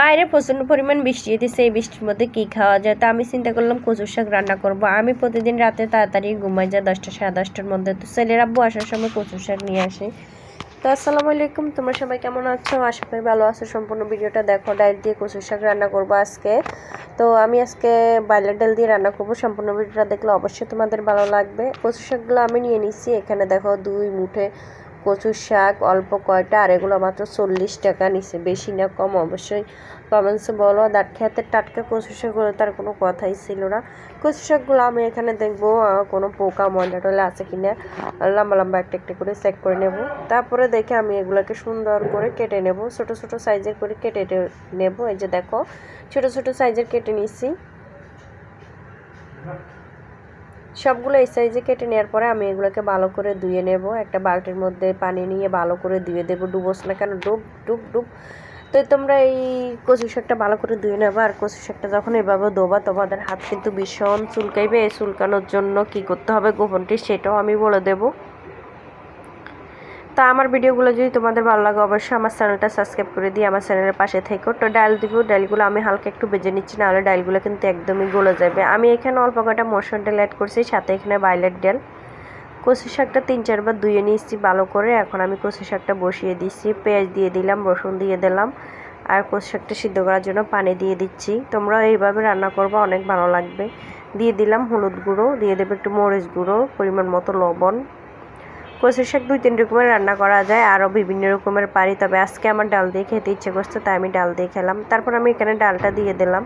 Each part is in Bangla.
বাইরে প্রচণ্ড পরিমাণ বৃষ্টি হইতেছে, এই বৃষ্টির মধ্যে কী খাওয়া যায়? তো আমি চিন্তা করলাম কচুর শাক রান্না করব। আমি প্রতিদিন রাতে তাড়াতাড়ি ঘুমাই যাই দশটা, সাড়ে দশটার মধ্যে। তো ছেলের আব্বু আসার সময় কচুর শাক নিয়ে আসে। তো আসসালামু আলাইকুম, তোমরা সবাই কেমন আছো? আশা করি ভালো আছো। সম্পূর্ণ ভিডিওটা দেখো ডাল দিয়ে কচুর শাক রান্না করব আজকে। তো আমি আজকে বাইলের ডাল দিয়ে রান্না করব। সম্পূর্ণ ভিডিওটা দেখলে অবশ্যই তোমাদের ভালো লাগবে। কচুর শাকগুলো আমি নিয়ে নিচ্ছি এখানে দেখো দুই মুঠে কচুর শাক, অল্প কয়টা, আর এগুলো মাত্র চল্লিশ টাকা নিছে বেশি না কম, অবশ্যই কমেন্টসে বলো। দাঁত খেতে টাটকা কচু শাকগুলো তার কোনো কথাই ছিল না। কচু শাকগুলো আমি এখানে দেখব কোনো পোকা, ময়লা টয়লা আছে কি না লম্বা লম্বা একটা একটা করে চেক করে নেব। তারপরে দেখে আমি এগুলোকে সুন্দর করে কেটে নেব। ছোট ছোট সাইজের করে কেটে নেব। এই যে দেখো, ছোট ছোট সাইজের কেটে নিচ্ছি। সবগুলো এই সাইজে কেটে নেওয়ার পরে আমি এগুলোকে ভালো করে ধুয়ে নেব। একটা বালতির মধ্যে পানি নিয়ে ভালো করে ধুয়ে দেবো। ডুবোস না কেন? ডুব ডুব ডুব। তো তোমরা এই কচু শাকটা ভালো করে ধুয়ে নেব। আর কচু শাকটা যখন এভাবে দোবা তোমাদের হাত কিন্তু ভীষণ চুলকাইবে। এই চুলকানোর জন্য কি করতে হবে গোপনটি সেটাও আমি বলে দেবো। তা আমার ভিডিওগুলো যদি তোমাদের ভালো লাগে, অবশ্যই আমার চ্যানেলটা সাবস্ক্রাইব করে দিয়ে আমার চ্যানেলের পাশে থেকো। তো ডাল দিব, ডালগুলো আমি হালকা একটু বেজে নিচ্ছি, নাহলে ডালগুলো কিন্তু একদমই গলে যাবে। আমি এখানে অল্প কটা মসুর ডাল অ্যাড করছি, সাথে এখানে বাইলের ডাল। কচু শাকটা তিন চারবার ধুয়ে নিয়েছি ভালো করে, এখন আমি কচু শাকটা বসিয়ে দিচ্ছি পেঁয়াজ দিয়ে দিলাম, রসুন দিয়ে দিলাম, আর কচু শাকটা সিদ্ধ করার জন্য পানি দিয়ে দিচ্ছি। তোমরা এইভাবে রান্না করব, অনেক ভালো লাগবে। দিয়ে দিলাম হলুদ গুঁড়ো, দিয়ে দেবে একটু মরিচ গুঁড়ো, পরিমাণ মতো লবণ। কচুর শাক দুই, তিন রকমের রান্না করা যায় আরও বিভিন্ন রকমের পারি। তবে আজকে আমার ডাল দিয়ে খেতে ইচ্ছে করছে, তাই আমি ডাল দিয়ে খেলাম। তারপর আমি এখানে ডালটা দিয়ে দিলাম।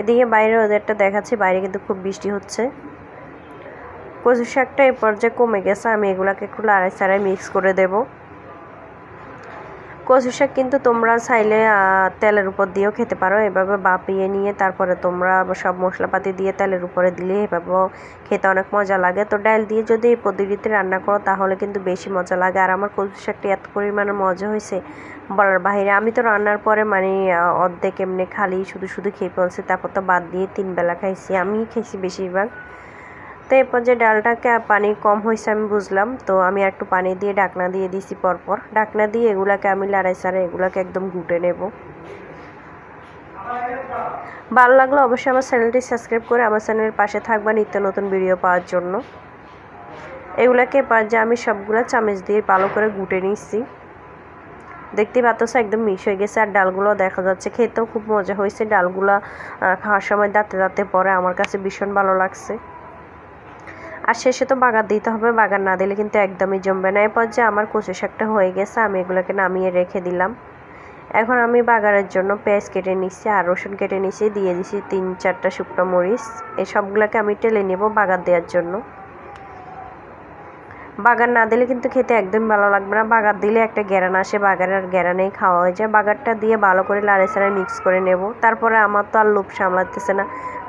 এদিকে বাইরে ওদেরটা দেখাচ্ছি, বাইরে কিন্তু খুব বৃষ্টি হচ্ছে। কচুর শাকটা এই পর্যায়ে কমে গেছে, আমি এগুলাকে একটু লড়াই ছাড়াই মিক্স করে দেবো। কচু শাক কিন্তু তোমরা চাইলে তেলের উপর দিয়েও খেতে পারো। এভাবে বাপিয়ে নিয়ে তারপরে তোমরা সব মশলাপাতি দিয়ে তেলের উপরে দিলে এভাবেও খেতে অনেক মজা লাগে। তো ডাল দিয়ে যদি এই পদ্ধতিতে রান্না করো, তাহলে কিন্তু বেশি মজা লাগে। আর আমার কচু শাকটি এত পরিমাণে মজা হয়েছে বলার বাহিরে। আমি তো রান্নার পরে মানে অর্ধেক এমনি খালি শুধু শুধু খেয়ে ফেলছি, তারপর তো বাদ দিয়ে তিন বেলা খাইছি। আমি খেয়েছি বেশিরভাগ। তো এরপর যে ডালটাকে পানি কম হয়েছে আমি বুঝলাম। তো আমি একটু পানি দিয়ে ডাকনা দিয়ে দিছি পরপর। ডাকনা দিয়ে এগুলাকে আমি লাড়াই সাড়াই এগুলাকে একদম ঘুটে নেব। ভালো লাগল অবশ্যই আমার চ্যানেলটি সাবস্ক্রাইব করে আমার চ্যানেলের পাশে থাকবা নিত্য নতুন ভিডিও পাওয়ার জন্য। এগুলাকে এবার যে আমি সবগুলা চামচ দিয়ে ভালো করে গুটে নিচ্ছি। দেখতে পাচ্ছ একদম মিশ হয়ে গেছে আর ডালগুলো দেখা যাচ্ছে খেতেও খুব মজা হয়েছে। ডালগুলো খাওয়ার সময় দাঁতে দাঁতে পরে আমার কাছে ভীষণ ভালো লাগছে। আর শেষে তো বাগার দিতে হবে, বাগার না দিলে কিন্তু একদমই জমবে না। এরপর যে আমার কচু শাকটা হয়ে গেছে, আমি এগুলোকে নামিয়ে রেখে দিলাম। এখন আমি বাগারের জন্য পেঁয়াজ কেটে নিচ্ছি আর রসুন কেটে নিচ্ছি দিয়ে দিচ্ছি তিন চারটা শুকনো মরিচ। এসবগুলোকে সবগুলোকে আমি টেলে নেব বাগার দেওয়ার জন্য। বাগার না দিলে কিন্তু খেতে একদম ভালো লাগবে না। বাগার দিলে একটা গ্যারান আসে বাগারের গ্যারানেই খাওয়া হয়ে যায়। বাগারটা দিয়ে ভালো করে লাড়ে সাড়ে মিক্স করে নেব। তারপরে আমার তো আর লোভ সামলাতেছে না।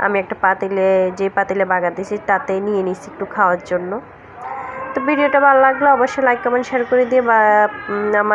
আমি একটা পাতিলে, যে পাতিলে বাগার দিয়েছি তাতে নিয়ে নিচ্ছি একটু খাওয়ার জন্য। তো ভিডিওটা ভালো লাগলে অবশ্যই লাইক কমেন্ট শেয়ার করে দিয়ে বা আমার